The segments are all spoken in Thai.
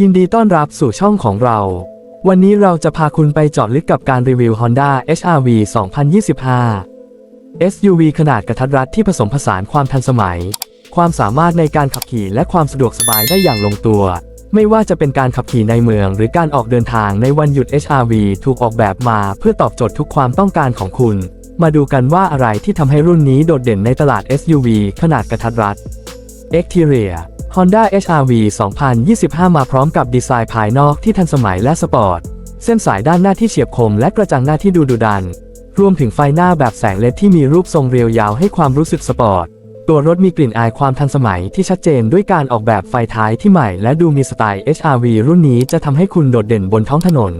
ยินดีต้อนรับสู่ช่องของเรา วันนี้เราจะพาคุณไปเจาะลึกกับการรีวิว Honda HR-V 2025 SUV ขนาดกระทัดรัดที่ผสมผสานความทันสมัย ความสามารถในการขับขี่และความสะดวกสบายได้อย่างลงตัว ไม่ว่าจะเป็นการขับขี่ในเมือง หรือการออกเดินทางในวันหยุด HR-V ถูกออกแบบมาเพื่อตอบโจทย์ทุกความต้องการของคุณ มาดูกันว่าอะไรที่ทำให้รุ่นนี้โดดเด่นในตลาด SUV ขนาดกระทัดรัด Exterior Honda HR-V 2025 มาพร้อมกับดีไซน์ภายนอกที่ทันสมัยและสปอร์ต เส้นสายด้านหน้าที่เฉียบคมและกระจังหน้าที่ดูดุดัน รวมถึงไฟหน้าแบบแสงเลดที่มีรูปทรงเรียวยาวให้ความรู้สึกสปอร์ต ตัวรถมีกลิ่นอายความทันสมัยที่ชัดเจนด้วยการออกแบบไฟท้ายที่ใหม่และดูมีสไตล์ HR-V รุ่นนี้จะทำให้คุณโดดเด่นบนท้องถนน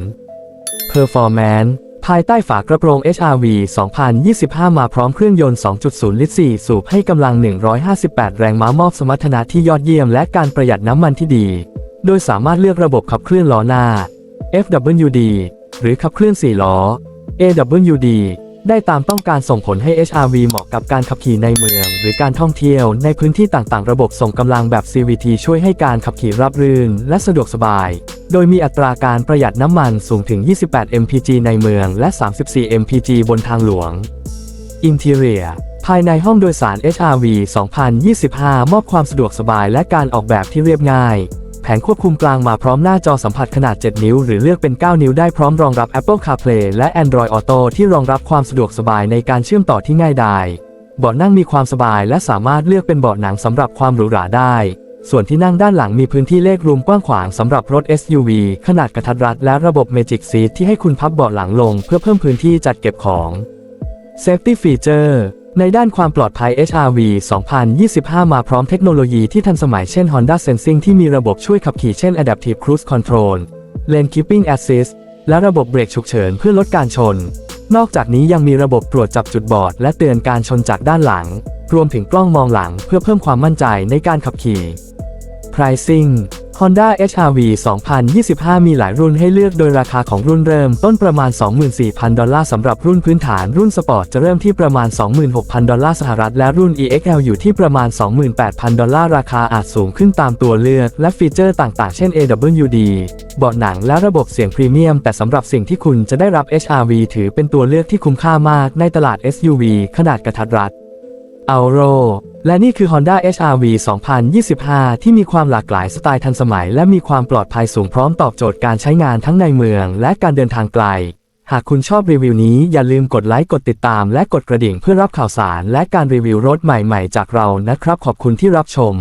Performance ภายใต้ฝากระโปรง HR-V 2025 มาพร้อมเครื่องยนต์ 2.0 ลิตร 4 สูบให้กำลัง 158 แรงม้ามอบสมรรถนะที่ยอดเยี่ยมและการประหยัดน้ำมันที่ดี โดยสามารถเลือกระบบขับเคลื่อนล้อหน้า FWD หรือขับเคลื่อน 4 ล้อ AWD ได้ตามต้องการส่งผลให้ HR-V เหมาะกับการขับขี่ในเมือง หรือการท่องเที่ยวในพื้นที่ต่างๆ ระบบส่งกำลังแบบ CVT ช่วยให้การขับขี่ราบรื่น และสะดวกสบาย โดยมีอัตราการประหยัดน้ำมันสูงถึง 28 mpg ในเมือง และ 34 mpg บนทางหลวง Interior ภายในห้องโดยสาร HR-V 2025 มอบความสะดวกสบายและการออกแบบที่เรียบง่าย แผงควบคุมกลางมาพร้อมหน้าจอสัมผัสขนาด 7 นิ้ว หรือเลือกเป็น 9 นิ้วได้พร้อมรองรับ Apple CarPlay และ Android Auto ที่รองรับความสะดวกสบายในการเชื่อมต่อที่ง่ายดายเบาะนั่งมีความสบายและสามารถเลือกเป็นเบาะหนังสำหรับความหรูหราได้ ส่วนที่นั่งด้านหลังมีพื้นที่เลขรวมกว้างขวางสำหรับรถ SUV ขนาดกระทัดรัดและระบบ Magic Seat ที่ให้คุณพับเบาะหลังลง เพื่อเพิ่มพื้นที่จัดเก็บของ Safety Feature ในด้านความปลอดภัย HR-V 2025 มาพร้อมเทคโนโลยีที่ทันสมัยเช่น Honda Sensing ที่มีระบบช่วยขับขี่เช่น Adaptive Cruise Control Lane Keeping Assist และระบบเบรกฉุกเฉินเพื่อลดการชน นอกจากนี้ยังมีระบบตรวจจับจุดบอด และเตือนการชนจากด้านหลัง รวมถึงกล้องมองหลังเพื่อเพิ่มความมั่นใจในการขับขี่ Pricing Honda HR-V 2025 มีหลายรุ่นให้เลือกโดยราคาของรุ่นเริ่มต้นประมาณ 24,000 ดอลลาร์สำหรับรุ่นพื้นฐานรุ่นสปอร์ตจะเริ่มที่ประมาณ 26,000 ดอลลาร์สหรัฐและรุ่น EXL อยู่ที่ประมาณ 28,000 ดอลลาร์ราคาอาจสูงขึ้นตามตัวเลือกและฟีเจอร์ต่างๆ เช่น AWD เบาะหนังและระบบเสียงพรีเมียม แต่สำหรับสิ่งที่คุณจะได้รับ HR-V ถือเป็นตัวเลือกที่คุ้มค่ามากในตลาด SUV ขนาดกระทัดรัด a u r o และนี่คือ Honda HR-V 2025 ที่มีความหลากหลายสไตล์ทันสมัย และมีความปลอดภัยสูงพร้อมตอบโจทย์การใช้งานทั้งในเมือง และการเดินทางไกล หากคุณชอบรีวิวนี้อย่าลืมกดไลค์กดติดตาม และกดกระดิ่งเพื่อรับข่าวสาร และการรีวิวรถใหม่ๆ จากเรานะครับ ขอบคุณที่รับชม